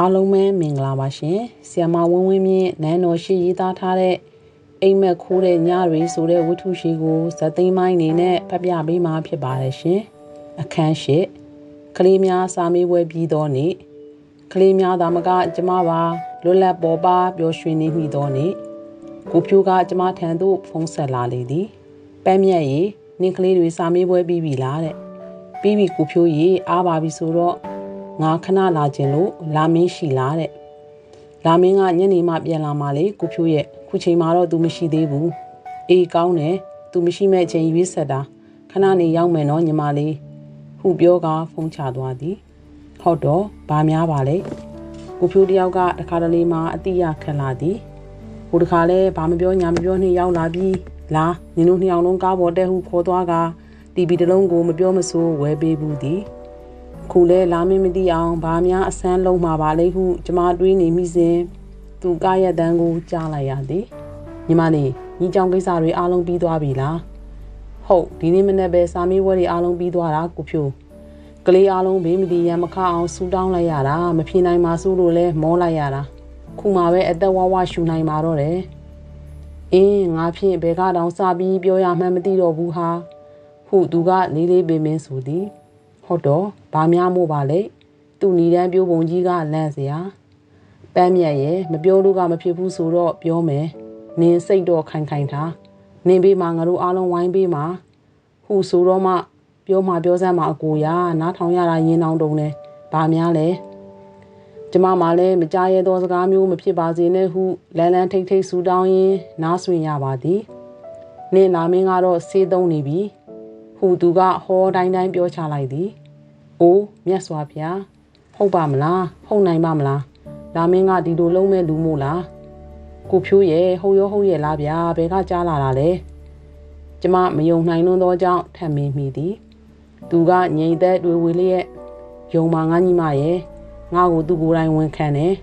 အားလုံးပဲမင်္ဂလာပါရှင်ဆီယမဝင်းဝင်းမြင့်နန်းတော်ရှိရေးသားထားတဲ့အိမ်မက်ခိုးတဲ့ညတွေဆိုတဲ့ဝတ္ထုရှိကိုဇက်သိမ်းမိုင်းနေနဲ့ဖတ်ပြပေးမှာဖြစ်ပါတယ်ရှင်အခန်းရှိကလေးများစာမေးပွဲပြီးသောနေ့ကလေးများသာမကကျမပါလွတ်လပ်ပေါ်ပါပျော်ရွှင်နေမိသောနေ့ကိုဖြိုးကကျမထံသို့ဖုန်းဆက်လာလေသည်ပန်းမြတ်ရီနင်းကလေးတွေစာမေးပွဲပြီးပြီလားတဲ့ပြီးပြီကိုဖြိုးရီအားပါပြီဆိုတော့ ငါခဏလာခြင်းလို့လာမင်းရှိလားတဲ့လာမင်းကညနေမှပြန်လာမှလေကိုဖြိုးရဲ့ခုချိန်မှာတော့ तू မရှိသေးဘူးအေးကောင်းတယ် तू မရှိမဲ့ချိန်ရွေးဆက်တာခဏနေရောက်မယ်နော်ညီမလေးဟုပြောကဖုန်းချသွားသည်ဟုတ်တော့ဘာများပါလဲကိုဖြိုးတယောက်ကတခါတလေမှအတိရခက်လာသည်ဟိုတခါလဲဘာမပြောညာမပြောနဲ့ရောက်လာပြီးလာနင်တို့နှစ်ယောက်လုံးကားပေါ်တက်ဟုခေါ်သွားကတီဗီတစ်လုံးကိုမပြောမဆိုးဝဲပေးဘူးသည် ခုလဲလာမင်းမသိအောင်ဘာများအဆန်းလုံးမှာပါလိမ့်ဟုကျမတွေးနေမိစဉ်သူကားရဲ့တန်းကိုကြားလိုက်ရသည်ညီမလေးညီကြောင်ကိစ္စတွေအားလုံးပြီးသွားပြီလားဟုတ်ဒီနေ့မနေ့ပဲစာမေးပွဲတွေအားလုံးပြီးသွားတာကိုဖြိုးကလေးအားလုံးဘေးမတီရန်မခအောင်ဆူတောင်းလိုက်ရတာမဖြေနိုင်ပါစိုးလို့လဲမောလိုက်ရတာခုမှပဲအသက်ဝဝရှူနိုင်ပါတော့တယ်အင်းငါဖြင့်ဘယ်ကတောင်စပြီးပြောရမှန်းမသိတော့ဘူးဟာဟုသူကလေးလေးပင်ပင်ဆိုသည် ဟုတ်တော့ဘာများမို့ပါလဲသူ့နီတန်းပြိုးပုံကြီးကလန့်စရာပန်းမြတ်ရဲ့မပြောလို့ကမဖြစ်ဘူးဆိုတော့ပြောမယ်နင်းစိတ်တော့ခိုင်ခိုင်ထားနင်းဘေးမှာငါတို့အားလုံးဝိုင်းဘေးမှာဟူဆိုတော့မှပြောမှပြောစမ်းမှအကိုရာနားထောင်ရတာရင်းနှောင်းတုံးလဲဘာများလဲကျမမှလည်းမကြားရသောစကားမျိုးမဖြစ်ပါစေနဲ့ဟုလန်းလန်းထိတ်ထိတ်ဆူတောင်းရင်းနားဆွင့်ရပါသည်နင်းနာမင်းကတော့ဆေးသုံးနေပြီ ဟုသူကဟောတိုင်းတိုင်းပြောချလိုက်သည်အိုးမြတ်စွာဘုရားဟုတ်ပါမလားဟုတ်နိုင်ပါမလားလာမင်းကဒီလိုလုံးမဲ့လူမို့လားကိုဖြိုးရဲ့ဟုတ်ရောဟုတ်ရဲ့လားဗျာဘယ်ကကြားလာတာလဲကျမမယုံနိုင်လွန်းသောကြောင့်ထပ်မင်းမိသည်သူကငြိမ်သက်တွေဝေလျက်ယုံမာငါညီမရဲ့ငါ့ကိုသူကိုယ်တိုင်ဝန်ခံတယ်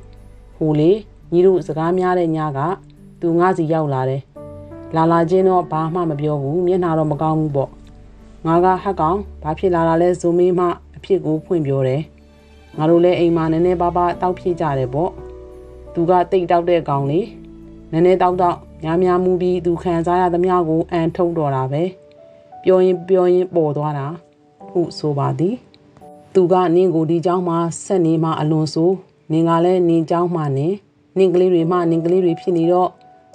ဟိုလေညီတို့စကားများတဲ့ညကသူငါစီရောက်လာတယ်လာလာချင်းတော့ဘာမှမပြောဘူးမျက်နှာတော့မကောင်းဘူးပေါ့ ငါကဟက်ကောင်ဘာဖြစ်လာတာလဲဇိုမေးမှအဖြစ်ကိုဖွင့်ပြောတယ်ငါတို့လည်းအိမ်မှာနည်းနည်းပါးပါးတောက်ဖြစ်ကြတယ်ပေါ့သူကတိတ်တောက်တဲ့ကောင်လေနည်းနည်းတောက်တော့များများမူပြီးသူခံစားရသမျှကိုအန်ထုတ်တော်တာပဲပြောရင်ပြောရင်ပေါ်သွားတာဟုဆိုပါသည်သူကနင်းကိုဒီเจ้าမှာဆက်နေမှအလွန်ဆိုနင်ကလည်းနင်เจ้าမှာနင်နင်ကလေးတွေမှနင်ကလေးတွေဖြစ်နေတော့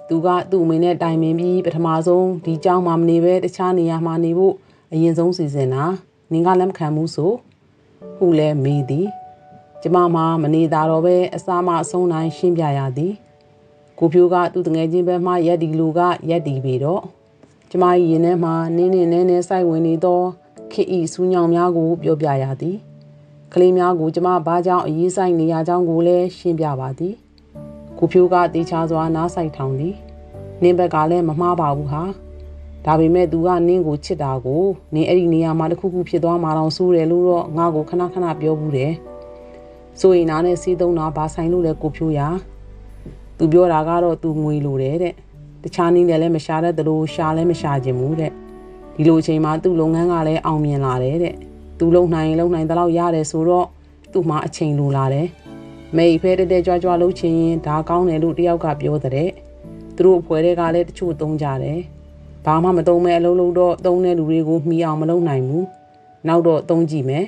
သူကသူ့အမေနဲ့တိုင်ပင်ပြီးပထမဆုံးဒီเจ้าမှာမနေပဲတခြားနေရာမှာနေဖို့ အရင်ဆုံးစီစဉ်တာနင်ကလက်မခံဘူးဆိုဟုလဲမေးသည်ကျမမှမနေတာတော့ပဲအစားမအဆုံးတိုင်းရှင်းပြရသည်ကိုဖြိုးကသူ့တငယ်ချင်းဘက်မှရက်ဒီလူကရက်ဒီပြီတော့ကျမ၏ရင်ထဲမှာနင်းနေနဲနဲစိုက်ဝင်နေသောခေဤစူးညောင်များကိုပြောပြရသည်ကလေးများကိုကျမဘာကြောင့်အရေးဆိုင်နေရကြောင်းကိုလည်းရှင်းပြပါသည်ကိုဖြိုးကတေချာစွာနားဆိုင်ထောင်သည်နင်းဘက်ကလည်းမမှားပါဘူးဟာ ဒါပေမဲ့သူကနင်းကိုချစ်တာကိုနင်းအဲ့ဒီနေရာမှာတခုခုဖြစ်သွားမှာတော့စိုးတယ်လို့တော့ငါ့ကိုခဏခဏပြောဘူးတယ်ဆိုရင်နားနဲ့စီးသုံးတာဘာဆိုင်လို့လဲကိုဖြိုးရသူပြောတာကတော့သူငွေလိုတယ်တဲ့တခြားနည်းနဲ့လည်းမရှာတတ်သလိုရှာလည်းမရှာခြင်းဘူးတဲ့ဒီလိုအချိန်မှာသူ့လုပ်ငန်းကလည်းအောင်မြင်လာတယ်တဲ့သူလုံနိုင်လုံနိုင်တဲ့လောက်ရတယ်ဆိုတော့သူ့မှာအချိန်လိုလာတယ်မေဖဲတဲ့တဲ့ကြွားကြွားလှုပ်ချင်ရင်ဒါကောင်းတယ်လို့တယောက်ကပြောတဲ့သူတို့အဖွဲတွေကလည်းတချို့သုံးကြတယ် ဘာမှမသုံးမဲ့အလုံးလုံးတော့သုံးတဲ့လူတွေကိုမှီအောင်မလုပ်နိုင်ဘူးနောက်တော့သုံးကြည့်မယ်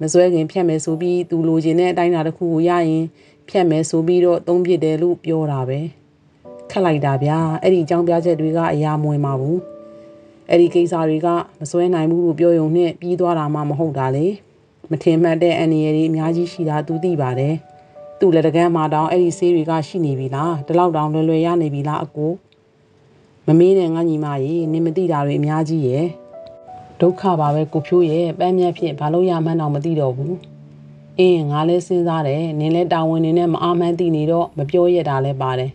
မစွဲခင်ဖြတ်မယ်ဆိုပြီးသူလိုချင်တဲ့အတိုင်းအတာတစ်ခုကိုရရင်ဖြတ်မယ်ဆိုပြီးတော့သုံးပြစ်တယ်လို့ပြောတာပဲခက်လိုက်တာဗျာအဲ့ဒီအကြောင်းပြချက်တွေကအရာမဝင်ပါဘူးအဲ့ဒီကိစ္စတွေကမစွဲနိုင်ဘူးလို့ပြောရုံနဲ့ပြီးသွားတာမှမဟုတ်တာလေမထင်မှတ်တဲ့အန်ရီရီအများကြီးရှိတာသူသိပါတယ်သူ့လက်တကမ်းမှာတောင်အဲ့ဒီဆေးတွေကရှိနေပြီလားဒီလောက်တောင်လွယ်လွယ်ရနေပြီလားအကို မမေးနဲ့ငါညီမရေနင်မသိတာတွေအများကြီးရဲ့ဒုက္ခပါပဲကိုဖြိုးရဲ့ပန်းမြတ်ဖြင့်ဘာလို့ရမှန်းတော့မသိတော့ဘူးအင်းငါလည်းစဉ်းစားတယ်နင်လည်းတာဝန်နေနဲ့မအားမှန်းသိနေတော့မပြောရတာလည်းပါတယ်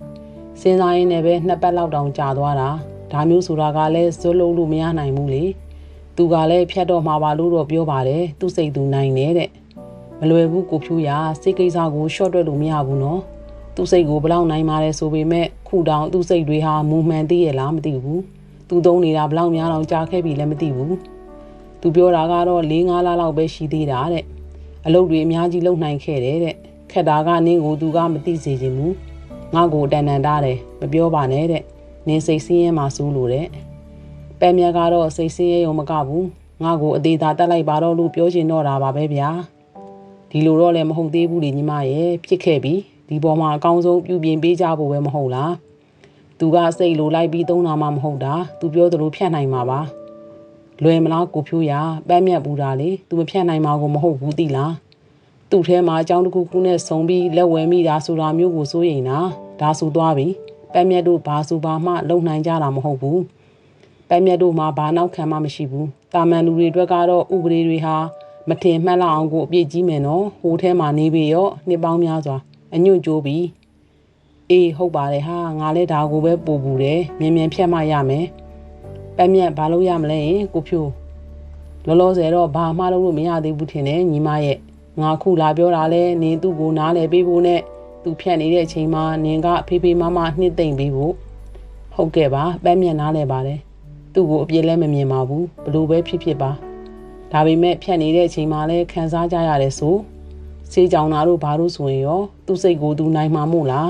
စဉ်းစားရင်းနဲ့ပဲနှစ်ပတ်လောက်တောင်ကြာသွားတာဒါမျိုးဆိုတာကလည်းဇွတ်လုံးလို့မရနိုင်ဘူးလေသူကလည်းဖြတ်တော့မှာပါလို့တော့ပြောပါတယ်သူစိတ်သူနိုင်နေတဲ့မလွယ်ဘူးကိုဖြူရစိတ်ကိစ္စကိုရှော့တွက်လို့မရဘူးနော် သူစိတ်ကိုဘလောက်နိုင်ပါတယ်ဆိုပေမဲ့ခုတောင်သူစိတ်တွေဟာမူမှန်သေးရဲ့လားမသိဘူးသူသုံးနေတာဘလောက်များတော့ကြားခဲ့ပြီလည်းမသိဘူးသူပြောတာကတော့၄-၅လလောက်ပဲရှိသေးတာတဲ့အလုပ်တွေအများကြီးလုပ်နိုင်ခဲ့တယ်တဲ့ခက်တာကနင်းကိုသူကမသိစေချင်ဘူးငါ့ကိုတန်တန်တားတယ်မပြောပါနဲ့တဲ့နင်းစိတ်ဆင်းရဲမှစိုးလို့တဲ့ပဲမြက်ကတော့စိတ်ဆင်းရဲရုံမကဘူးငါ့ကိုအသေးသာတက်လိုက်ပါတော့လို့ပြောချင်တော့တာပါပဲဗျာဒီလိုတော့လည်းမဟုတ်သေးဘူးလေညီမရဲ့ဖြစ်ခဲ့ပြီ ဒီပေါ်မှာအကောင်းဆုံးပြုပြင်ပေးကြဖို့ပဲမဟုတ်လားသူကစိတ်လိုလိုက်ပြီးသုံးတာမှမဟုတ်တာသူပြောသလိုဖြတ်နိုင်မှာပါလွယ်မလားကိုဖြိုးရပန်းမြတ်ဘူးတာလေသူမဖြတ်နိုင်မှာကိုမဟုတ်ဘူးသိလားသူ့ထဲမှာအကြောင်းတစ်ခုခုနဲ့ဆုံပြီးလက်ဝဲမိတာဆိုတာမျိုးကိုစိုးရိမ်တာဒါဆိုသွားပြီပန်းမြတ်တို့ဘာဆိုဘာမှလုံနိုင်ကြတာမဟုတ်ဘူးပန်းမြတ်တို့မှာဘာနောက်ခံမှမရှိဘူးတာမန်လူတွေအတွက်ကတော့ဥပဒေတွေဟာမထင်မှတ်လောက်အောင်ကိုအပြည့်ကြီးမယ်နော်ဟိုထဲမှာနေပြီရောနှစ်ပေါင်းများစွာ အညွန့်ကြိုးပြီးအေးဟုတ်ပါတယ်ဟာငါလည်းဒါကိုပဲပူပူတယ်မြင်မြင်ဖြတ်မှရမယ်ပန်းမြတ်ဘာလို့ရမလဲကိုဖြိုးလောလောဆယ်တော့ဘာမှလုပ်လို့မရသေးဘူးထင်တယ်ညီမရဲ့ငါခုလာပြောတာလဲနင်သူ့ကိုနားလဲပေးဖို့နဲ့သူဖြတ်နေတဲ့အချိန်မှာနင်ကဖေးဖေးမမနှစ်သိမ့်ပေးဖို့ဟုတ်ကဲ့ပါပန်းမြတ်နားလဲပါတယ်သူ့ကိုအပြစ်လဲမမြင်ပါဘူးဘလို့ပဲဖြစ်ဖြစ်ပါဒါပေမဲ့ဖြတ်နေတဲ့အချိန်မှာလဲခံစားကြရတယ်ဆို စေးကြောင်နာတို့ဘာလို့ဆိုရင်ရောသူ့စိတ်ကိုသူနိုင်မှာမို့လား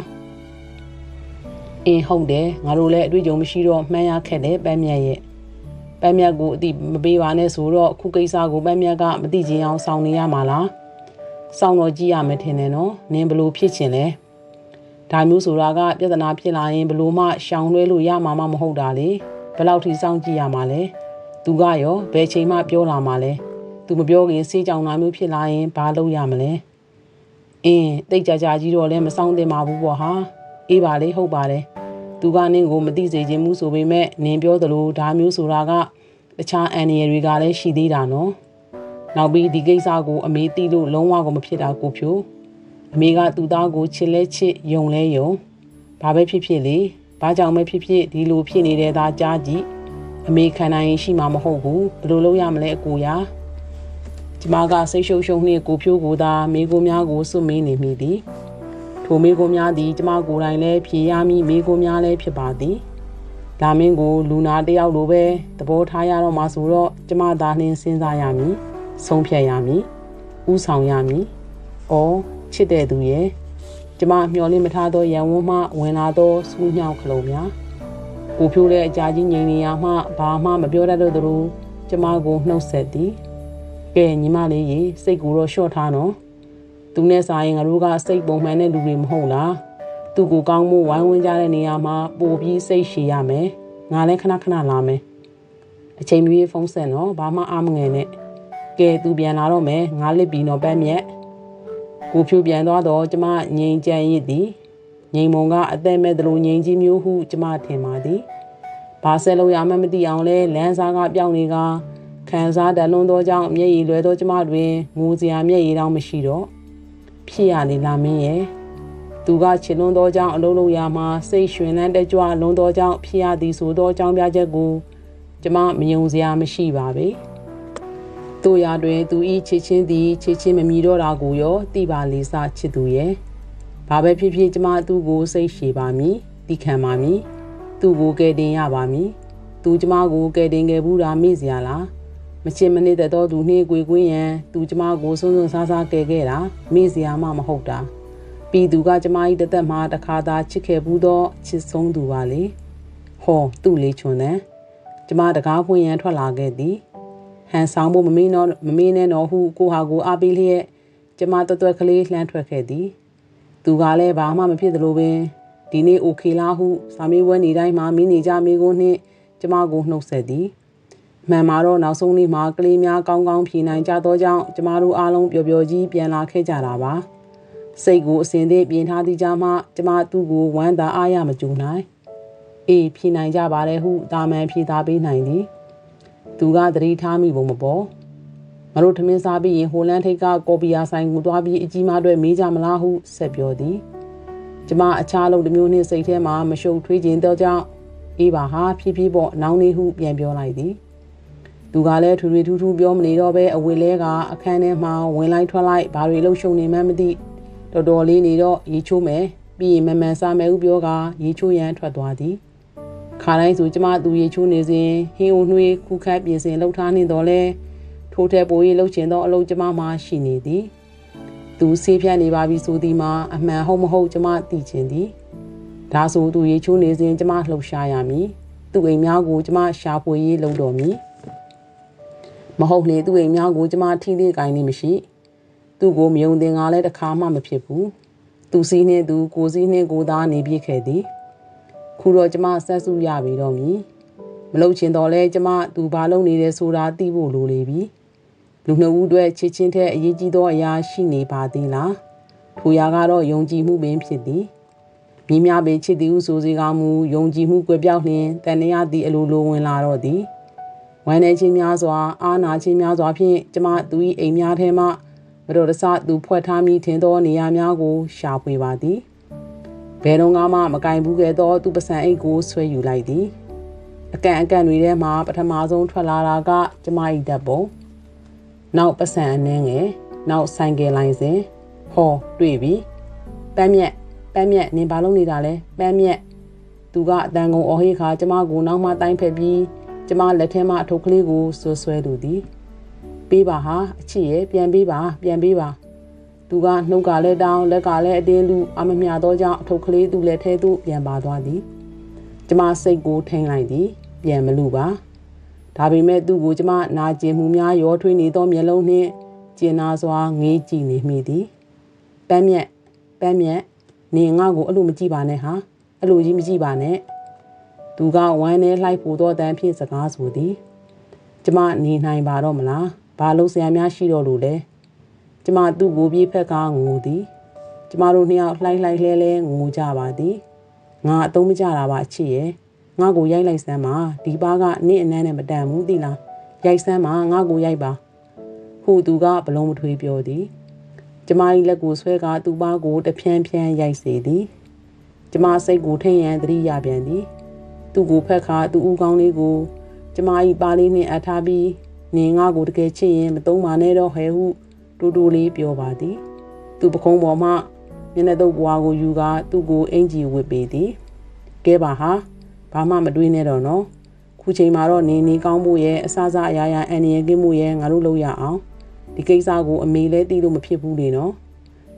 အင်းဟုတ်တယ်ငါတို့လည်းအတွေ့အကြုံမရှိတော့မှန်းရခက်တယ်ပန်းမြတ်ရဲ့ပန်းမြတ်ကိုအတိမပေးပါနဲ့ဆိုတော့ခုကိစ္စကိုပန်းမြတ်ကမသိချင်အောင်စောင့်နေရမှာလားစောင့်တော့ကြည့်ရမယ်ထင်တယ်နော်နင်းဘလို့ဖြစ်ချင်လဲဒါမျိုးဆိုတာကပြဿနာဖြစ်လာရင်ဘလို့မှရှောင်လွှဲလို့ရမှာမမဟုတ်တာလေဘယ်လောက်ထိစောင့်ကြည့်ရမှာလဲသူကရောဘယ်ချိန်မှပြောလာမှာလဲ သူမပြောခင်စေးကြောင်နာမျိုးဖြစ်လာရင်ဘာလုပ်ရမလဲအင်းတိတ်ကြကြကြီးတော့လည်းမဆောင်တင်ပါဘူးပေါ့ဟာအေးပါလေဟုတ်ပါတယ်သူကနင်းကိုမသိစေခြင်းမှုဆိုပေမဲ့နင်းပြောသလိုဒါမျိုးဆိုတာကတခြားအန်ရယ်တွေကလည်းရှိသေးတာနော်နောက်ပြီးဒီကိစ္စကိုအမေသိလို့လုံးဝကိုမဖြစ်တာကိုဖြိုအမေကသူ့သားကိုချစ်လဲချစ်ယုံလဲယုံဘာပဲဖြစ်ဖြစ်လေဘာကြောင့်ပဲဖြစ်ဖြစ်ဒီလိုဖြစ်နေတဲ့သားကြားကြည့်အမေခံနိုင်ရှိမှာမဟုတ်ဘူးဘယ်လိုလုပ်ရမလဲအကိုရာ ကျမကစိတ်ရှုပ်ရှုပ်နှင့်ကိုဖြိုးကိုသာမိကိုများကိုစွတ်မင်းနေမိသည်ထိုမိကိုများသည်ကျမကိုယ်တိုင်လည်းဖြေရမည်မိကိုများလည်းဖြစ်ပါသည်လာမင်းကိုလူနာတယောက်လိုပဲသဘောထားရတော့မှဆိုတော့ကျမသာနှင်းစဉ်းစားရမည်ဆုံးဖြတ်ရမည်ဥဆောင်ရမည်။အော်ချစ်တဲ့သူရဲ့ကျမမျှော်လင့်မထားသောရန်ဝန်းမှဝင်လာသောစူးညောက်ခလုံးများကိုဖြိုးတဲ့အကြာကြီးငြိမ်နေရမှဘာမှမပြောတတ်တော့သလိုကျမကိုနှုတ်ဆက်သည် ကဲညီမလေးရေစိတ်ကိုတော့လျှော့ထားနော်သူနဲ့စာရင်ငါတို့ကစိတ်ပုံမှန်တဲ့လူတွေမဟုတ်လားသူကိုကောင်းမှုဝိုင်းဝန်းကြတဲ့နေရာမှာပို့ပြီးစိတ်ရှည်ရမယ်ငါလည်းခဏခဏလာမယ်အချိန်မီဖုန်းဆက်နော်ဘာမှအားမငယ်နဲ့ကဲသူပြန်လာတော့မယ်ငါလစ်ပြီးတော့ပတ်မြက်ကိုဖြူပြန်သွားတော့ကျမငိန်ကြံရစ်သည်ငိန်မုံကအသက်မဲ့သလိုငိန်ကြီးမျိုးဟုကျမထင်ပါသည်ဘာဆက်လို့ရမှမသိအောင်လဲလမ်းစားကပြောင်းနေက ခံစားတလွန်သောကြောင့်မျက်ရည်လွယ်သောကျမတွင်ငိုစရာမျက်ရည်တောင်မရှိတော့ဖြစ်ရလေလာမင်းရဲ့သူကချစ်လွန်သောကြောင့်အလုံးလုံးရမှာစိတ်ရွှင်လန်းတဲ့ကြွလွန်သောကြောင့်ဖြစ်ရသည်ဆိုသောအကြောင်းပြချက်ကိုကျမမယုံစရာမရှိပါပဲ။တို့ရာတွင်သူဤချစ်ချင်းသည်ချစ်ချင်းမမီတော့တာကိုရောတိပါလေးစားချစ်သူရဲ့ဘာပဲဖြစ်ဖြစ်ကျမသူ့ကိုစိတ်ရှည်ပါမည်တိခံပါမည်သူ့ကိုကယ်တင်ရပါမည်သူကျမကိုကယ်တင်ခဲ့ဘူးတာမေ့စရာလား မချင်းမနစ်သက်သောသူနှင့်ကိုယ်ကွင်းရန်သူကျမကိုစွန်းစွန်းစားစားကယ်ခဲ့တာမိစရာမှမဟုတ်တာပြီးသူကကျမ၏တသက်မှာတခါသာချစ်ခဲ့ဘူးသောချစ်ဆုံးသူပါလေဟောသူ့လေးချွန်တယ်ကျမတကားဖွင့်ရန်ထွက်လာခဲ့သည်ဟန်ဆောင်ဖို့မမင်းတော့မမင်းနဲ့တော့ဟုကိုဟာကိုအားပေးလျက်ကျမတွတ်တွတ်ကလေးလှမ်းထွက်ခဲ့သည် သူကလည်းဘာမှမဖြစ်သလိုပင်ဒီနေ့ okay လားဟုစာမေးပွဲနေတိုင်းမှာမင်းနေကြမိကိုနှင့်ကျမကိုနှုတ်ဆက်သည် မှန်မှာတော့နောက်ဆုံးနေ့မှာကလေးများကောင်းကောင်းဖြေနိုင်ကြသောကြောင့်ကျမတို့အားလုံးပျော်ပျော်ကြီးပြန်လာခဲ့ကြတာပါစိတ်ကိုအစဉ်သေးပြင်ထားသည့်ကြားမှကျမသူ့ကိုဝမ်းသာအားရမကြူနိုင်အေးဖြေနိုင်ကြပါတယ်ဟုတာမန်ဖြေသားပေးနိုင်သည်သူကသတိထားမိပုံမပေါ်ငါတို့ထမင်းစားပြီးရင်ဟိုလန်ထိတ်ကကော်ပီယာဆိုင်ကိုသွားပြီးအကြီးမားတွေမေးကြမလားဟုဆက်ပြောသည်ကျမအခြားလုံးတစ်မျိုးနှင့်စိတ်ထဲမှာမရှုပ်ထွေးခြင်းတော့ကြောင့်အေးပါဟာဖြည်းဖြည်းပေါ့နောင်နေဟုပြန်ပြောလိုက်သည် သူကလည်းထူထူထူးထူးပြောမနေတော့ပဲအဝေလဲကအခန်းထဲမှာဝင်လိုက်ထွက်လိုက်ဘာတွေလှုပ်ရှုံနေမှန်းမသိတော်တော်လေးနေတော့ရေချိုးမယ်ပြီးရင်မမှန်စားမယ်ဟုပြောကရေချိုးရန်ထွက်သွားသည်ခါတိုင်းဆိုကျမသူရေချိုးနေစဉ်ဟင်းဦးနှွေးခုခတ်ပြင်ဆင်လှုပ်ထားနေတော့လဲထိုးတဲ့ပိုးရီလှုပ်ချင်သောအလုပ်ကျမမှရှိနေသည်သူဆေးဖြတ်နေပါပြီဆိုသည်မှာအမှန်ဟုတ်မဟုတ်ကျမသိချင်သည်ဒါဆိုသူရေချိုးနေစဉ်ကျမလှုပ်ရှားရမည်သူ့အိမ်များကိုကျမရှာဖွေရေးလုပ်တော်မည် မဟုတ်လေသူ့အိမ်များကိုကျမထိသေးကိုင်းနေမရှိသူ့ကိုမယုံသင်ကလည်းတခါမှမဖြစ်ဘူးသူစီးနှင်းသူကိုစီးနှင်းကိုသားနေပြစ်ခဲ့သည်ခုတော့ကျမဆက်စုရပြီတော့မည်မလုံချင်တော့လဲကျမသူဘာလုပ်နေတယ်ဆိုတာသိဖို့လိုလေပြီလူနှစ်ဦးအတွက်ချစ်ချင်းတဲ့အရေးကြီးသောအရာရှိနေပါသေးလားထိုရာကတော့ယုံကြည်မှုပင်ဖြစ်သည်မြင်းများပင်ချစ်သည်ဟုဆိုစီကမူယုံကြည်မှုကွယ်ပြောက်လျင်တန်ရာသည်အလိုလိုဝင်လာတော့သည် ဝမ်းနေခြင်းများစွာအာနာခြင်းများစွာဖြင့်ကျမသူ၏အိမ်များထဲမှမတော်တဆသူဖွဲ့ထားမိထင်သောနေရာများကိုရှာဖွေပါသည်ဘယ်တော့မှမကင်ဘူးခဲ့သောသူပစံအိတ်ကိုဆွဲယူလိုက်သည်အကန်အကန်တွေထဲမှာပထမဆုံးထွက်လာတာကကျမ၏ဓာတ်ပုံနောက်ပစံအနှင်းငယ်နောက်ဆိုင်ကယ်လိုင်းစဉ်ဟောတွေ့ပြီပန်းမြက်ပန်းမြက်နင်ဘာလုပ်နေတာလဲပန်းမြက်သူကအတန်ကုန်အော်ဟေးခါကျမကိုနောက်မှတိုင်းဖက်ပြီး ကျမလက်ထဲမှအထုပ်ကလေးကိုဆွဆွဲလူသည်ပေးပါဟာအချစ်ရဲ့ပြန်ပေးပါပြန်ပေးပါသူကနှုတ်ကလည်းတောင်းလက်ကလည်းအတင်းလူအမမြသောကြောင့်အထုပ်ကလေးသူ့လက်ထဲသို့ပြန်ပါသွားသည်ကျမစိတ်ကိုထိန်လိုက်သည် ပြန်မလူပါဒါပေမဲ့သူ့ကိုကျမနာကျင်မှုများရောထွေးနေသောမျက်လုံးနှင့်ကျင်နာစွာငေးကြည့်နေမိသည်ပန်းမြက်ပန်းမြက်နေငါ့ကိုအဲ့လိုမကြည့်ပါနဲ့ဟာအဲ့လိုကြီးမကြည့်ပါနဲ့ သူကဝမ်းနဲ့လှိုက်ဖို့သောတန်ဖြင့်စကားဆိုသည်ကျမနေနိုင်ပါတော့မလားဘာလို့ဆရာများရှိတော့လို့လဲကျမသူ့ကိုပြေးဖက်ကငိုသည်ကျမတို့နှစ်ယောက်လှိုက်လှိုက်လဲလဲငိုကြပါသည်ငါအသုံးမကြတာပါအချစ်ရဲ့ငါ့ကိုရိုက်လိုက်စမ်းပါဒီပါကနင့်အနမ်းနဲ့မတန်ဘူးသိလားရိုက်စမ်းပါငါ့ကိုရိုက်ပါဟိုသူကဘလုံးမထွေးပြောသည်ကျမ၏လက်ကိုဆွဲကားသူ့ပါကိုတဖြန်းဖြန်းရိုက်စေသည်ကျမစိတ်ကိုထိန်ရန်သတိရပြန်သည် သူ့ကိုဖက်ခါသူ့ဦးကောင်းလေးကိုကျမ၏ပါလေးနှင့်အထားပြီးနင်ငါကိုတကယ်ချစ်ရင်မသုံးပါနဲ့တော့ဟဲဟုတူတူလေးပြောပါသည်သူ့ပခုံးပေါ်မှမျက်နှာတုပ်ပွားကိုယူကာသူ့ကိုအင်ကြီးဝစ်ပေးသည်ကဲပါဟာဘာမှမတွေးနဲ့တော့နော်ခုချိန်မှာတော့နေနေကောင်းဖို့ရဲ့အစစအရာရာအန်ရယ်ကင်းမှုရဲ့ငါတို့လုပ်ရအောင်ဒီကိစ္စကိုအမေလဲသိလို့မဖြစ်ဘူးလေနော်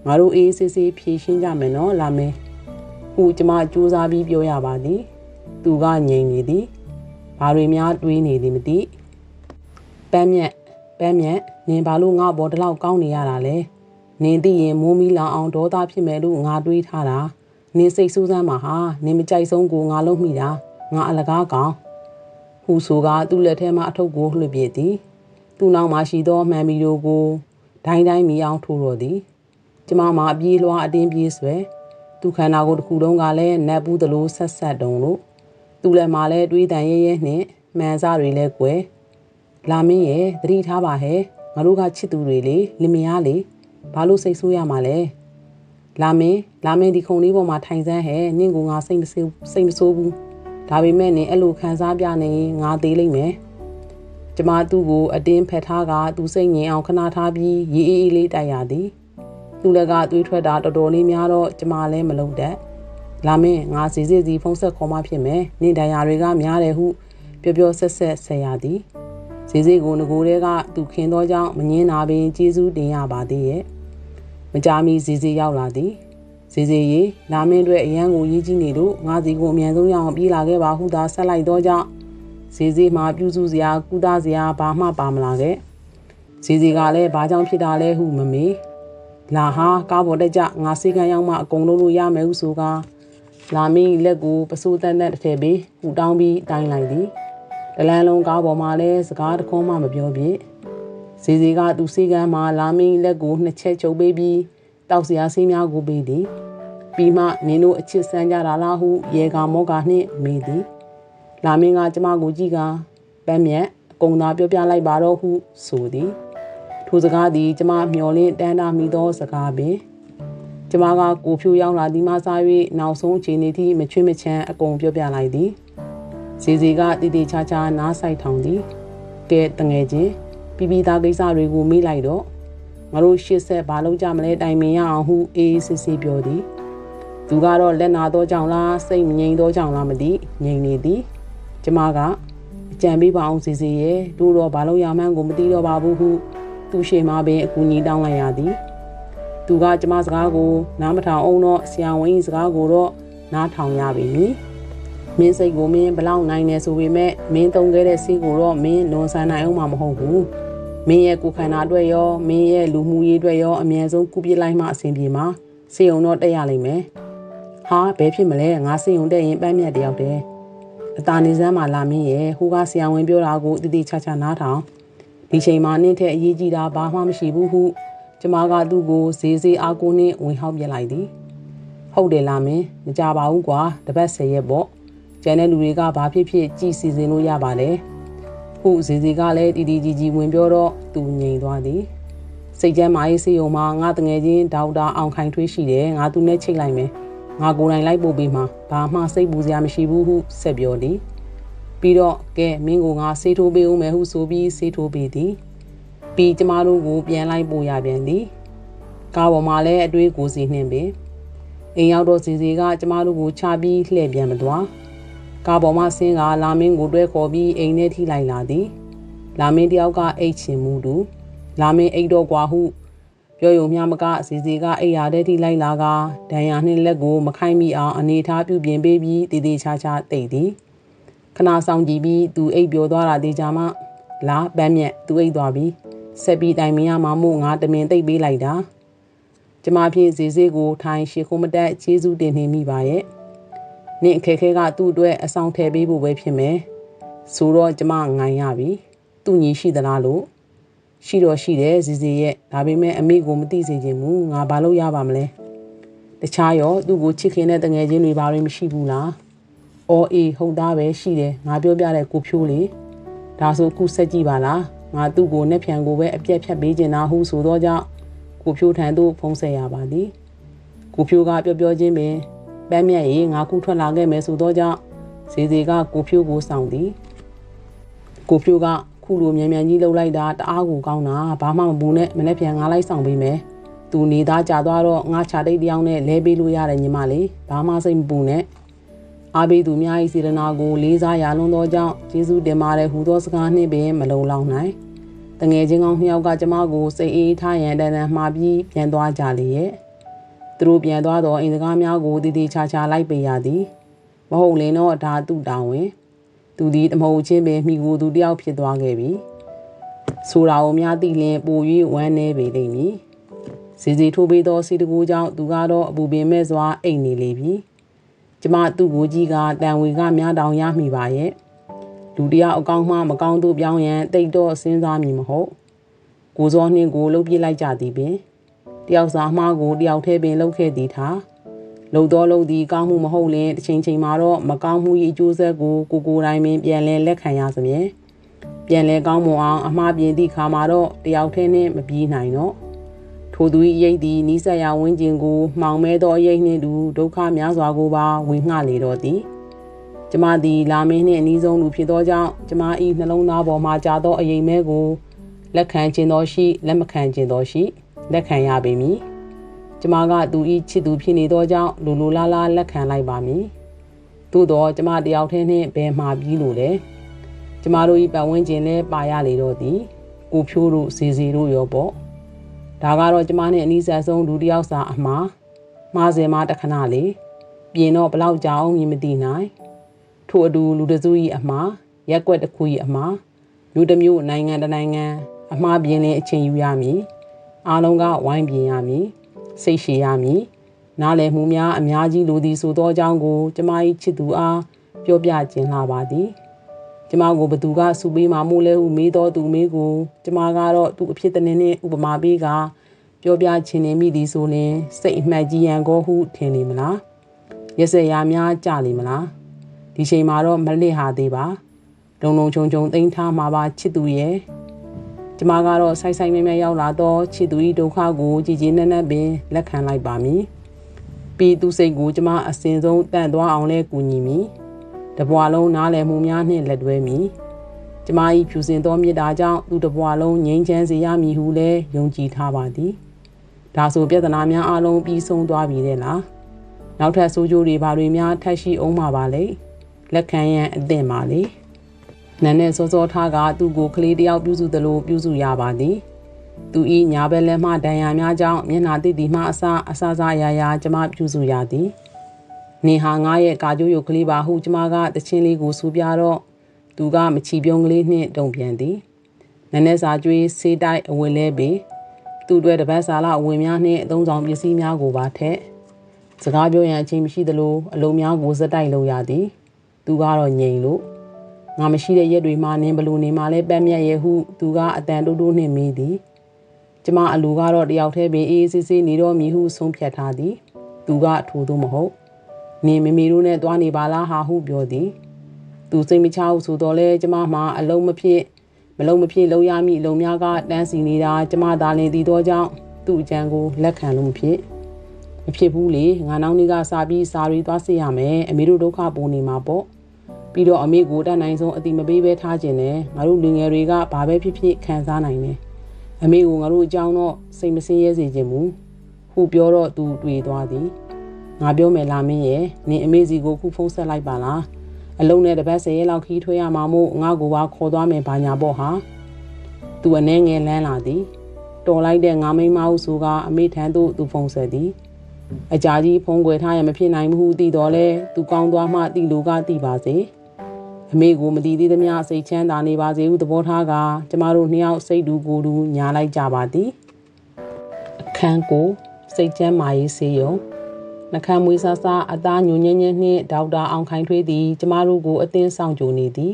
ငါတို့အေးဆေးဆေးဖြေရှင်းကြမယ်နော်လာမယ်ခုကျမစူးစမ်းပြီးပြောရပါသည် သူကငြိမ်နေသည်ဘာတွေများတွေးနေသည်မသိပန်းမြက်ပန်းမြက်နင်ဘာလို့ငါ့ဘောတလောက်ကောင်းနေရတာလဲနင်သိရင်မိုးမီလောင်အောင်ဒေါသဖြစ်မယ်လို့ငါတွေးထားတာနင်စိတ်ဆိုးစမ်းမှာဟာနင်မကြိုက်ဆုံးကိုငါလုံးမိတာငါအလကားကောင်ဟူဆိုကသူ့လက်ထဲမှာအထုပ်ကိုလွှတ်ပြသည်သူ့နောက်မှာရှိသောမှန်မီတို့ကိုဒိုင်းတိုင်းမီအောင်ထိုးတော်သည်ကျမမှာအပြေးလွှားအတင်းပြေးဆွဲသူခန္ဓာကိုယ်တစ်ခုလုံးကလည်းနတ်ဘူးသလိုဆက်ဆက်တုံလို့ သူ့လက်မှာလည်းတွေးတန်ရဲရဲနှင့်မှန်စားတွေလည်းကွယ်လာမင်းရဲ့သတိထားပါဟဲ့ငါတို့ကချစ်သူတွေလေလင်မယားလေဘာလို့စိတ်ဆိုးရမှာလဲလာမင်းလာမင်းဒီခုံလေးပေါ်မှာထိုင်စမ်းဟဲ့နင့်ကိုငါစိတ်မဆိုးစိတ်မဆိုးဘူးဒါပေမဲ့နင်အဲ့လိုခံစားပြနေငါသေးလိမ့်မယ်ကျမသူ့ကိုအတင်းဖက်ထားကသူစိတ်ငြိမ်အောင်ခဏထားပြီးရေးအေးအေးလေးတိုက်ရသည်သူလည်းကသွေးထွက်တာတော်တော်လေးများတော့ကျမလည်းမလုံးတတ် လာမင်းငါစီစီစီဖုံးဆက်ခေါ်မှဖြစ်မယ်နင့်တရားတွေကများတယ်ဟုပြောပြောဆက်ဆက်ဆက်ရသည်စီစီကိုငကိုတဲကသူခင်သောကြောင့်မငင်းနာပင်ကျေးဇူးတင်ရပါသေးရဲ့မကြမီစီစီရောက်လာသည်စီစီရေလာမင်းတို့အရန်ကိုရေးကြည့်နေလို့ငါစီကိုအမြန်ဆုံးရအောင်ပြေးလာခဲ့ပါဟုသာဆက်လိုက်တော့ကြောင့်စီစီမှာပြုစုစရာကုသစရာဘာမှပါမလာခဲ့စီစီကလည်းဘာကြောင့်ဖြစ်တာလဲဟုမမေးလာဟာကားပေါ်တက်ကြငါစေကံရောက်မှအကုန်လုံးလို့ရမယ်ဟုဆိုကား လာမင်းလက်ကိုပစိုးတန်းတန်းတစ်ထည့်ပြီးဟူတောင်းပြီးတိုင်းလိုက်သည်တလန်းလုံးကားပေါ်မှာလဲစကားတခွန်းမှမပြောပြဇေဇေကသူစေကန်းမှာလာမင်းလက်ကိုနှစ်ချက်ချုပ်ပေးပြီးတောက်စရာဆေးများကိုပေးသည်ပြီးမှနင်တို့အချစ်ဆန်းကြတာလားဟုရေကာမောကာနှင့်မေးသည်လာမင်းကကျမကိုကြည့်ကပန်းမြတ်အကုန်သာပြောပြလိုက်ပါတော့ဟုဆိုသည်ထိုစကားသည်ကျမမျော်လင့်တန်းတာမိသောစကားပင် ကျမကကိုဖြူရောက်လာသည်မှစား၍နောက်ဆုံးအချိန်ထိမချွေးမချမ်းအကုန်ပြောပြလိုက်သည်ဇေဇေကတည်တည်ချာချာနားဆိုင်ထောင်သည်ကဲတငယ်ချင်းပြီးပြီးသားကိစ္စတွေကိုမေးလိုက်တော့ငါတို့ရှစ်ဆက်ဘာလုပ်ကြမလဲတိုင်ပင်ရအောင်ဟုအေးစစ်စစ်ပြောသည်သူကတော့လက်နာသောကြောင့်လားစိတ်မငြိမ်သောကြောင့်လားမသိငြိမ်နေသည်ကျမကအကြံပေးပါအောင်စီစီရဲ့တို့တော့ဘာလို့ရမှန်းကိုမသိတော့ပါဘူးဟုသူ့ရှေ့မှာပင်အကူကြီးတောင်းလိုက်ရသည် သူကကျမစကားကိုနားမထောင်အောင်တော့ဆရာဝန်ကြီးစကားကိုတော့နားထောင်ရပြီမင်းစိတ်ကိုမင်းဘလောက်နိုင်နေဆိုပေမဲ့မင်းတုံခဲ့တဲ့စီးကိုတော့မင်းလွန်ဆန်းနိုင်အောင်မှာမဟုတ်ဘူးမင်းရဲ့ကိုခန္ဓာအတွက်ရောမင်းရဲ့လူမှုရေးအတွက်ရောအမြဲဆုံးကုပြစ်လိုက်မှအဆင်ပြေမှာစေုံတော့တက်ရလိမ့်မယ်ဟာဘယ်ဖြစ်မလဲငါစေုံတက်ရင်ပန်းမြတ်တယောက်တည်းအတာနေစမ်းမှာလာမင်းရဲ့ဟိုကဆရာဝန်ပြောတာကိုတည်တည်ချာချာနားထောင်ဒီချိန်မှာနင့်ထက်အရေးကြီးတာဘာမှမရှိဘူးဟု ကျမကသူ့ကိုဈေးဈေးအားကိုနဲ့ဝင်ဟောက်ပြလိုက်သည်ဟုတ်တယ်လားမင်းမကြပါဘူးကွာတပတ်၁၀ရက်ပေါ့ကျန်တဲ့လူတွေကဘာဖြစ်ဖြစ်ကြည်စီစဉ်လို့ရပါတယ်ခုဈေးဈေးကလည်းတီတီကြီးကြီးဝင်ပြောတော့သူငြိမ်သွားသည်စိတ်ကျမ်းမာရေးစီယုံမှာငါတငယ်ချင်းဒေါက်တာအောင်ခိုင်ထွေးရှိတယ်ငါသူနဲ့ချိတ်လိုက်မယ်ငါကိုယ်တိုင်လိုက်ပို့ပေးမှာဘာမှစိတ်ပူစရာမရှိဘူးဟုဆက်ပြောသည်ပြီးတော့ကဲမင်းကိုငါဆေးထိုးပေးဦးမယ်ဟုဆိုပြီးဆေးထိုးပေးသည် ပြီးကျမတို့ကိုပြန်လိုက်ပို့ရပြန်သည်ကားပေါ်မှာလည်းအတွေးကိုစီနှင်းပင်အိမ်ရောက်တော့စီစီကကျမတို့ကိုချပြီးလှည့်ပြန်မသွားကားပေါ်မှာဆင်းကလာမင်းကိုတွဲခေါ်ပြီးအိမ်ထဲထိလိုက်လာသည် လာမင်းတယောက်ကအိတ်ချင်မှုတူလာမင်းအိတ်တော့ကွာဟုပြောယုံမြမကစီစီကအိယာတဲ့ထိလိုက်လာကဒဏ်ရာနှင့်လက်ကိုမခိုင်းမိအောင်အနေထားပြုပြင်ပေးပြီးတည်တည်ချာချာတိတ်သည်ခဏဆောင်ကြည့်ပြီးသူအိတ်ပြောသွားတာတေချာမှလာပန်းမြက်သူအိတ်သွားပြီး ဆက်ပြီးတိုင်မရမှာမို့ငါတမင်သိပ်ပေးလိုက်တာကျမဖြင့်ဇေဇေးကိုထိုင်ရှေခုံမတက်ခြေစူးတင်နေမိပါရဲ့နင့်အခက်ခဲကသူ့အတွက်အဆောင်ထည့်ပေးဖို့ပဲဖြစ်မယ်ဆိုတော့ကျမငိုင်ရပြီသူ့ညီရှိသလားလို့ရှိတော့ရှိတယ်ဇီဇီရဲ့ဒါပေမဲ့အမေကိုမသိစေချင်ဘူးငါဘာလို့ရပါမလဲတခြားရောသူ့ကိုချစ်ခင်တဲ့တငယ်ချင်းတွေဘာတွေမရှိဘူးလားအော်အေးဟုတ်သားပဲရှိတယ်ငါပြောပြတဲ့ကိုဖြိုးလေဒါဆိုခုဆက်ကြည့်ပါလား ငါသူ့ကိုနဲ့ဖြန်ကိုပဲအပြက်ဖြတ်ပေးကျင်တာဟုဆိုတော့ကြောင့်ကိုဖြိုးထံသို့ဖုံးဆက်ရပါသည်ကိုဖြိုးကပြောပြောချင်းပင်ပန်းမြတ်ရေငါခုထွက်လာခဲ့မယ်ဆိုတော့ကြောင့်ဇေဇေကကိုဖြိုးကိုဆောင်သည်ကိုဖြိုးကခုလိုမြန်မြန်ကြီးလှုပ်လိုက်တာတအားကိုကောင်းတာဘာမှမပူနဲ့မနေ့ပြန်ငါလိုက်ဆောင်ပေးမယ်သူနေသားကြာသွားတော့ငါချာတိတ်တယောက်နဲ့လဲပေးလို့ရတယ်ညီမလေးဘာမှစိတ်မပူနဲ့ အားပေးသူများ၏စေတနာကိုလေးစားရလွန်သောကြောင့်ကျေးဇူးတင်ပါတယ်ဟူသောစကားနှင့်ပင်မလုံလောက်နိုင်တငယ်ချင်းကောင်းနှစ်ယောက်ကကျမကိုစိတ်အေးထားရန်တန်တန်မှားပြီးပြန်သွားကြလေရဲ့သူတို့ပြန်သွားတော့အိမ်စကားများကိုတည်တည်ချာချာလိုက်ပေးရသည်မဟုတ်လင်တော့ဒါသူ့တောင်းဝင်သူသည်တမဟုတ်ချင်းပင်မိကိုသူတယောက်ဖြစ်သွားခဲ့ပြီဆိုတာကိုများသိလျင်ပို၍ဝမ်းနေပေလိမ့်မည်စီစီထိုးပေးသောစီတကူကြောင့်သူကတော့အပူပင်မဲ့စွာအိတ်နေလေပြီ ကျမသူ့ကိုကြီးကတန်ဝေကများတောင်ရမိပါရဲ့လူတယောက်အကောင်းမှမကောင်းသူပြောင်းရန်တိတ်တော့စဉ်းစားမိမဟုတ်ကိုစောနှင်းကိုလှုပ်ပြလိုက်ကြသည်ပင်တယောက်စာမှားကိုတယောက်တည်းပင်လှုပ်ခဲ့သည်ထားလုံတော်လုံသည်ကောင်းမှုမဟုတ်လင်တစ်ချိန်ချိန်မှာတော့မကောင်းမှု၏အကျိုးဆက်ကိုကိုကိုတိုင်းပင်ပြန်လဲလက်ခံရစမြဲပြန်လဲကောင်းမွန်အောင်အမှားပြင်သည့်ခါမှာတော့တယောက်တည်းနဲ့မပြေးနိုင်တော့ ထိုသူ၏ရိတ်သည်နီးစပ်ရာဝင်းကျင်ကိုမှောင်မဲသောရိတ်နှင့်တူဒုက္ခများစွာကိုပါဝင်ငှလေတော့သည်ကျမသည်လာမင်းနှင့်အနီးဆုံးလူဖြစ်သောကြောင့်ကျမ၏နှလုံးသားပေါ်မှကြာသောအရင်မဲကိုလက်ခံခြင်းသောရှိလက်မခံခြင်းသောရှိလက်ခံရပေမည်ကျမကသူဤချစ်သူဖြစ်နေသောကြောင့်လူလူလားလားလက်ခံလိုက်ပါမည်သို့တော့ကျမတယောက်တည်းနှင့်ဘယ်မှာပြီးလို့လဲကျမတို့ဤပတ်ဝန်းကျင်လည်းပါရလေတော့သည်ကိုဖြိုးတို့စီစီတို့ရောပေါ့ ဒါကတော့ကျမနဲ့အနီးဆက်ဆုံးလူတယောက်စာအမှားမှားစင်မတခဏလေးပြင်တော့ဘလောက်ကြာအောင်မြင်မသိနိုင်ထို့အတူလူတစု၏အမှားရက်ွက်တစ်ခု၏အမှားလူတစ်မျိုးနိုင်ငံတစ်နိုင်ငံအမှားပြင်းလင်းအချိန်ယူရမည်အားလုံးကဝိုင်းပြင်ရမည်စိတ်ရှည်ရမည်နားလည်မှုများအများကြီးလိုသည်ဆိုသောအကြောင်းကို ကျမ၏ချစ်သူအားပြောပြခြင်းလာပါသည် ကျမကိုဘသူကစူပေးမှမို့လဲဟုမေးတော်သူမေးကိုကျမကတော့သူ့အဖြစ်တနည်းနဲ့ဥပမာပေးကပြောပြခြင်းနေမိသည်ဆိုရင်စိတ်အမှတ်ကြီးရန်ကိုဟုထင်နေမလားရစရာများကြလိမ့်မလားဒီချိန်မှာတော့မလစ်ဟာသေးပါလုံလုံချုံချုံသိမ်းထားမှာပါချစ်သူရဲ့ကျမကတော့ဆိုင်ဆိုင်မဲမဲရောက်လာတော့ချစ်သူဤဒုက္ခကိုကြည်ကြည်နက်နက်ပင်လက်ခံလိုက်ပါမည်ပြီးသူစိတ်ကိုကျမအစဉ်ဆုံးတန့်သွားအောင်လဲကူညီမည် တဘွားလုံးနားလည်မှုများနှင့်လက်တွဲမည်ကျမ၏ဖြူစင်သောမေတ္တာကြောင့်သူတဘွားလုံးငြိမ်းချမ်းစေရမည်ဟုလည်းယုံကြည်ထားပါသည်ဒါဆိုပြဿနာများအလုံးပြီးဆုံးသွားပြီတဲ့လားနောက်ထပ်ဆိုးကျိုးတွေဘာတွေများထပ်ရှိအောင်မှာပါလေလက်ခံရန်အသင့်ပါလေနန်းနဲ့စောစောထားကသူ့ကိုကလေးတယောက်ပြုစုသလိုပြုစုရပါသည်သူဤညာဘက်လက်မှဒဏ်ရာများကြောင့်မျက်နှာတိတိမှအစအစစရာရာကျမပြုစုရသည် နေဟာငါရဲ့ကာကြိုးရုပ်ကလေးပါဟုကျမကတချင်းလေးကိုစူပြတော့သူကမချီပြုံးကလေးနှင့်တုံပြန်သည်နည်းနည်းစာကျွေးဆေးတိုက်အဝင်လဲပေသူ့အတွက်တပတ်စာလအဝင်များနှင့်အသုံးဆောင်ပစ္စည်းများကိုပါထက်စကားပြောရန်အချိန်မရှိသလိုအလုံးများကိုစက်တိုက်လုပ်ရသည် သူကတော့ငြိမ်လို့ငါမရှိတဲ့ရက်တွေမှာနင်းဘလို့နေမှလဲပတ်မြတ်ရဲ့ဟုသူကအတန်တိုးတိုးနှင့်မေးသည်ကျမအလူကတော့တယောက်တည်းပင်အေးအေးဆေးဆေးနေတော့မည်ဟုဆုံးဖြတ်ထားသည် သူကထိုသို့မဟုတ် နေမမေတို့နဲ့တွားနေပါလားဟာဟုပြောသည်သူစိတ်မချဘူးဆိုတော့လဲကျမမှာအလုံးမဖြစ်မလုံးမဖြစ်လုံးရမည်အလုံးများကတန်းစီနေတာကျမသာလင်တည်သောကြောင့်သူ့အကြံကိုလက်ခံလို့မဖြစ်မဖြစ်ဘူးလေငါနောက်နေ့ကစာပြီးစာရီသွားစစ်ရမယ်အမေတို့ဒုက္ခပိုနေမှာပေါ့ပြီးတော့အမေကိုတတ်နိုင်ဆုံးအတိမပေးပဲထားခြင်းနဲ့ငါတို့လူငယ်တွေကဘာပဲဖြစ်ဖြစ်ခံစားနိုင်တယ်အမေကိုငါတို့အကြောင်းတော့စိတ်မစင်းရဲစေခြင်းမူဟုပြောတော့သူတွေ့သွားသည် ငါပြောမယ်လာမင်းရဲ့နင်အမေစီကိုခုဖုန်းဆက်လိုက်ပါလားအလုံးနဲ့တပတ်ဆယ်ရက်လောက်ခီးထွေးရမှာမို့ငါကိုပါခေါ်သွားမယ်ဘာညာပေါ့ဟာသူအနေငယ်လန်းလာသည်တော်လိုက်တဲ့ငါမိမဟုဆိုကအမေထံသို့သူဖုန်းဆက်သည်အကြာကြီးဖုန်းကွယ်ထားရမဖြစ်နိုင်ဘူးသိတော်လဲသူကောင်းသွားမှတိလူကတိပါစေအမေကိုမတည်သေးသမျှစိတ်ချမ်းသာနေပါစေဟုသဘောထားကကျမတို့နှစ်ယောက်စိတ်တူကိုယ်တူညာလိုက်ကြပါသည်အခန်းကိုစိတ်ချမ်းမာရေးစေယုံ နှခမ်းမွေးဆာဆာအသားညွညင်းညင်းနှင့်ဒေါက်တာအောင်ခိုင်ထွေးသည်ကျမတို့ကိုအသင်းဆောင်ကြနေသည်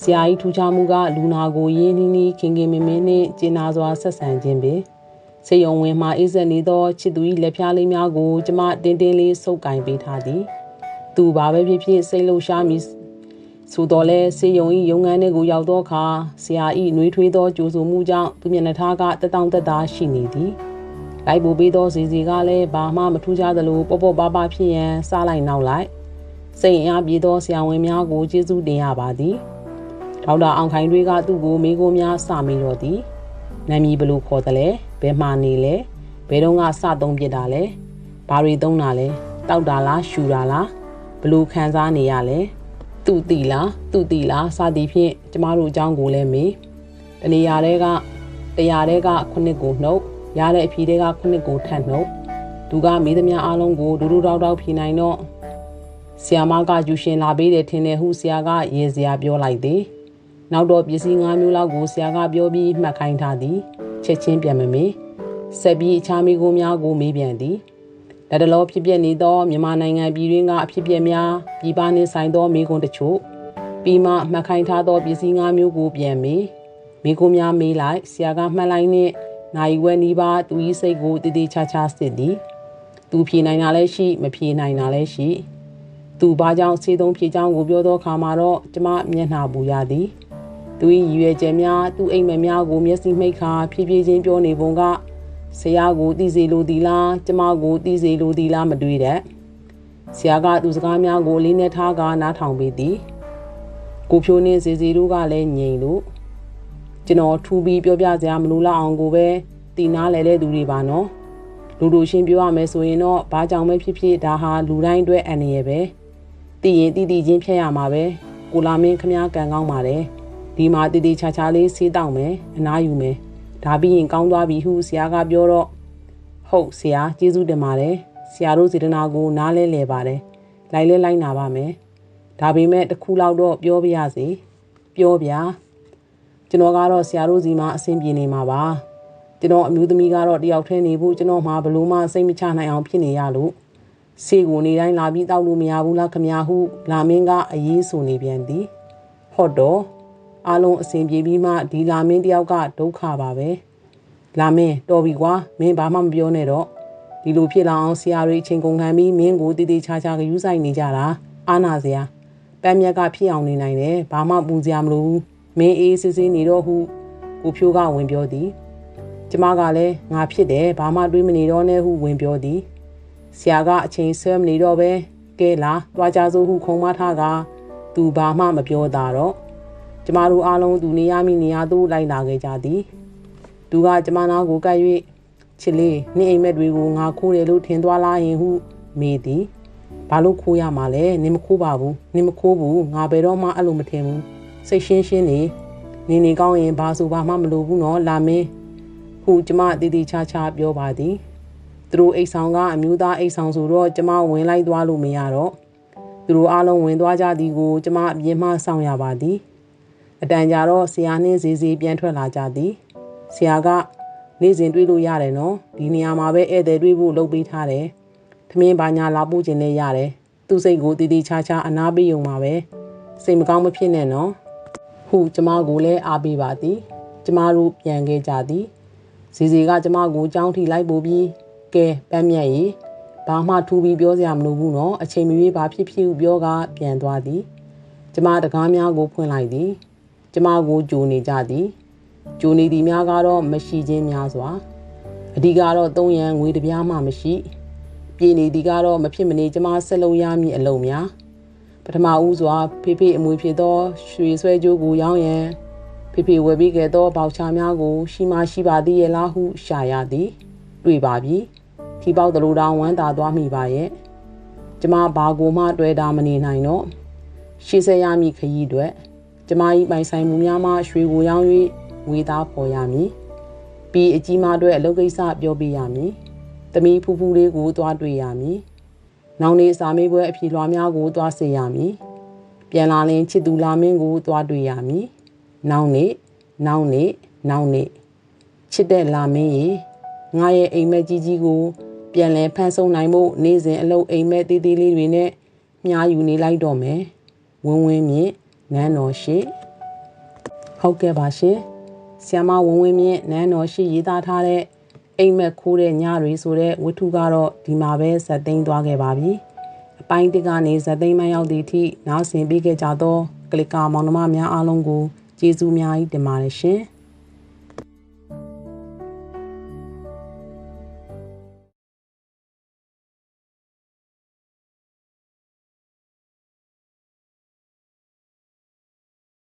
ဆရာကြီးထူးခြားမှုကလူနာကိုရင်းနှီးနှီးခင်ခင်မင်းမင်းနှင့်ကျင်နာစွာဆက်ဆံခြင်းပင်စေယုံဝင်မှအေးဆက်နေသောချစ်သူ၏လက်ဖျားလေးများကိုကျမတင်းတင်းလေးဆုပ်ကင်ပေးထားသည်သူဘာပဲဖြစ်ဖြစ်စိတ်လှုပ်ရှားမိဆိုတော့လဲစေယုံဤရုံငန်းထဲကိုရောက်သောအခါဆရာဤနှွေးထွေးသောကြိုးဆိုမှုကြောင့်သူမျက်နှာထားကတတောင့်တသားရှိနေသည် လိုက်ပူပေးသောစီစီကလည်းဘာမှမထူးခြားသလိုပေါ့ပေါ့ပါပါဖြစ်ရန်စားလိုက်နောက်လိုက်စိတ်အားပြေသောဆရာဝန်များကိုကျေးဇူးတင်ရပါသည်ဒေါက်တာအောင်ခိုင်တွေကသူ့ကိုမိကိုများစမိတော့သည်နာမည်ဘလို့ခေါ်တယ်လဲဘယ်မှနေလဲဘယ်တော့ကစသုံးပြတာလဲဘာတွေသုံးတာလဲတောက်တာလားရှူတာလားဘလို့ခံစားနေရလဲသူ့တီလားသူ့တီလားစသည်ဖြင့်ကျမတို့အကြောင်းကိုလည်းမေးတနေရာတဲကတရားတဲကခုနှစ်ကိုနှုတ် ရတဲ့အဖြေတဲကခုနှစ်ကိုထပ်နှုတ်သူကမေးသမျှအားလုံးကိုဒူဒူတောက်တောက်ဖြေနိုင်တော့ဆီယာမကယူရှင်လာပေးတယ်ထင်တယ်ဟုဆရာကရင်စရာပြောလိုက်သည်နောက်တော့ပစ္စည်း၅မျိုးလောက်ကိုဆရာကပြောပြီးမှတ်ခိုင်းထားသည်ချက်ချင်းပြန်မမေးဆက်ပြီးအခြားမိကိုများကိုမေးပြန်သည်လက်တလောဖြစ်ပျက်နေသောမြန်မာနိုင်ငံပြည်တွင်းကအဖြစ်ပျက်များပြည်ပနှင့်ဆိုင်သောမိကွန်းတချို့ပြီးမှမှတ်ခိုင်းထားသောပစ္စည်း၅မျိုးကိုပြန်မေးမိကွန်းများမေးလိုက်ဆရာကမှတ်လိုက်နှင့် နိုင်ဝဲနီးပါသူဤစိတ်ကိုတည်တည်ချာချာစစ်သည်သူဖြေနိုင်တာလည်းရှိမဖြေနိုင်တာလည်းရှိသူဘာကြောင့်စေသုံးဖြေကြောင်းကိုပြောသောအခါမှာတော့ကျမမျက်နှာပူရသည်သူ၏ရည်ရွယ်ချက်များသူ့အိမ်မက်များကိုမျက်စိမိတ်ခါဖြည်းဖြည်းချင်းပြောနေပုံကဆရာကိုတည်စေလိုသည်လားကျမကိုတည်စေလိုသည်လားမတွေးတဲ့ဆရာကသူစကားများကိုအလေးနဲ့ထားကနားထောင်ပေးသည်ကိုဖြိုးနှင်းစီစီတို့ကလည်းငြိမ်လို့ ကျွန်တော်ထူပြီးပြောပြစရာမလိုလောက်အောင်ကိုပဲတည်နာလဲတဲ့သူတွေပါနော်လူလူရှင်းပြောရမယ်ဆိုရင်တော့ဘာကြောင့်ပဲဖြစ်ဖြစ်ဒါဟာလူတိုင်းအတွက်အန္တရာယ်ပဲတည်ရင်တည်တည်ချင်းဖြတ်ရမှာပဲကိုလာမင်းခမားကန်ကောင်းပါတယ်ဒီမှာတည်တည်ချာချာလေးဆေးတောက်မယ်အနားယူမယ်ဒါပြီးရင်ကောင်းသွားပြီဟုဆရာကပြောတော့ဟုတ်ဆရာကျေးဇူးတင်ပါတယ်ဆရာတို့စေတနာကိုနားလဲလဲပါတယ်လိုက်လဲလိုက်နာပါမယ်ဒါပေမဲ့တခုလောက်တော့ပြောပြရစီပြောပြ ကျွန်တော်ကတော့ဆရာတို့စီမှာအဆင်ပြေနေမှာပါကျွန်တော်အမျိုးသမီးကတော့တယောက်တည်းနေဖို့ကျွန်တော်မှဘလို့မှစိတ်မချနိုင်အောင်ဖြစ်နေရလို့ဆေးကိုနေတိုင်းလာပြီးတောက်လို့မရဘူးလားခမ ्या ဟုလာမင်းကအရေးဆိုနေပြန်သည်ဟုတ်တော့အားလုံးအဆင်ပြေပြီးမှဒီလာမင်းတယောက်ကဒုက္ခပါပဲလာမင်းတော်ပြီကွာမင်းဘာမှမပြောနဲ့တော့ဒီလိုဖြစ်လာအောင်ဆရာတွေအချိန်ကုန်ခံပြီးမင်းကိုတည်တည်ချာချာကယူဆိုင်နေကြတာအာနာစရာပန်းမြက်ကဖြစ်အောင်နေနိုင်တယ်ဘာမှပူစရာမလိုဘူး မင်းအေးစစ်စစ်နေတော့ဟုကိုဖြိုးကဝင်ပြောသည်ကျမကလည်းငါဖြစ်တယ်ဘာမှတွေးမနေတော့နဲ့ဟုဝင်ပြောသည်ဆရာကအချိန်ဆွဲမနေတော့ပဲကဲလာတွားကြစို့ဟုခုံမထားကသူဘာမှမပြောတာတော့ကျမတို့အားလုံးသူနေရမိနေရသို့လိုက်လာခဲ့ကြသည်သူကကျမနာကိုကပ်၍ချစ်လေးနေအိမ်မက်တွေကိုငါခိုးတယ်လို့ထင်သွားလားရင်ဟုမေးသည်ဘာလို့ခိုးရမှာလဲနင်မခိုးပါဘူးနင်မခိုးဘူးငါဘယ်တော့မှအဲ့လိုမထင်ဘူး စိတ်ရှင်းရှင်းနေနေနေကောင်းရင်ဘာဆိုဘာမှမလိုဘူးနော်လာမင်းဟဟုကျမတည်တည်ချာချာပြောပါသည်သူတို့အိတ်ဆောင်ကအမျိုးသားအိတ်ဆောင်ဆိုတော့ကျမဝင်လိုက်သွားလို့မရတော့သူတို့အားလုံးဝင်သွားကြသည်ကိုကျမအပြင်မှစောင့်ရပါသည်အတန်ကြာတော့ဆရာနှင်းစီစီပြန်ထွက်လာကြသည်ဆရာကနေ့စဉ်တွေ့လို့ရတယ်နော်ဒီနေရာမှာပဲဧည့်သည်တွေ့ဖို့လုပ်ပေးထားတယ်ထမင်းပါညာလာပို့ခြင်းလည်းရတယ်သူ့စိတ်ကိုတည်တည်ချာချာအနာပေးုံပါပဲစိတ်မကောင်းမဖြစ်နဲ့နော် ဟုကျမကိုလည်းအားပေးပါသည်ကျမတို့ပြန်ခဲ့ကြသည်စီစီကကျမကိုကြောင်းထိလိုက်ပို့ပြီးကဲပန်းမြတ်ရီဘာမှထူပြီးပြောစရာမလိုဘူးနော်အချိန်မရွေးဘာဖြစ်ဖြစ်ပြောကပြန်သွားသည်ကျမတကားများကိုဖွင့်လိုက်သည်ကျမကိုကြိုနေကြသည်ကြိုနေသည်များကတော့မရှိခြင်းများစွာအဓိကတော့သုံးရန်ငွေတစ်ပြားမှမရှိ ပြည်နေသည်ကတော့မဖြစ်မနေကျမဆက်လုပ်ရမည်အလုံးများ ပထမဦးစွာဖေဖေအမွေဖြစ်သောရွှေဆွဲကြိုးကိုရောင်းရန်ဖေဖေဝယ်ပြီးခဲ့သောပေါချာများကို ရှိမရှိပါသည်ရဲ့လားဟုရှာရသည် တွေ့ပါပြီခီပေါက်တလူတောင်ဝမ်းသာသွားမိပါရဲ့ကျမဘာကိုမှတွေ့တာမနေနိုင်တော့ရှေ့ဆက်ရမည်ခရီးအတွက်ကျမ၏ပိုင်ဆိုင်မှုများမှရွှေကိုရောင်း၍ဝေသားပေါ်ရမည်ပြီးအကြီးမအတွက်အလုပ်ကိစ္စပြောပြရမည်တမီးဖူးဖူးလေးကိုသွားတွေ့ရမည် နောက်နေ့စာမေးပွဲအဖြေလွှာများကိုသွားစေရမည်ပြန်လာရင်ချစ်သူလာမင်းကိုသွားတွေ့ရမည်နောက်နေ့နောက်နေ့နောက်နေ့ချစ်တဲ့လာမင်းရေငါရဲ့အိမ်မက်ကြီးကြီးကို ပြန်လဲဖန်ဆုံနိုင်မှုနေ့စဉ်အလုပ်အိမ်မက်သေးသေးလေးတွေနဲ့မြားယူနေလိုက်တော့မယ်ဝင်းဝင်းမြင့်နန်းတော်ရှိဟုတ်ကဲ့ပါရှင်ဆီယမဝင်းဝင်းမြင့်နန်းတော်ရှိရေးသားထားတဲ့ အိမ်မက်ခိုးတဲ့ညတွေဆိုတဲ့ဝတ္ထုကတော့ဒီမှာပဲဇက်သိမ်းသွားခဲ့ပါပြီအပိုင်းတစ်ကနေဇက်သိမ်းမရောက်သည့်အထိနားဆင်ပေးခဲ့ကြသောကလစ်ကာမောင်နှမများအားလုံးကိုကျေးဇူးများကြီးတင်ပါတယ်ရှင်။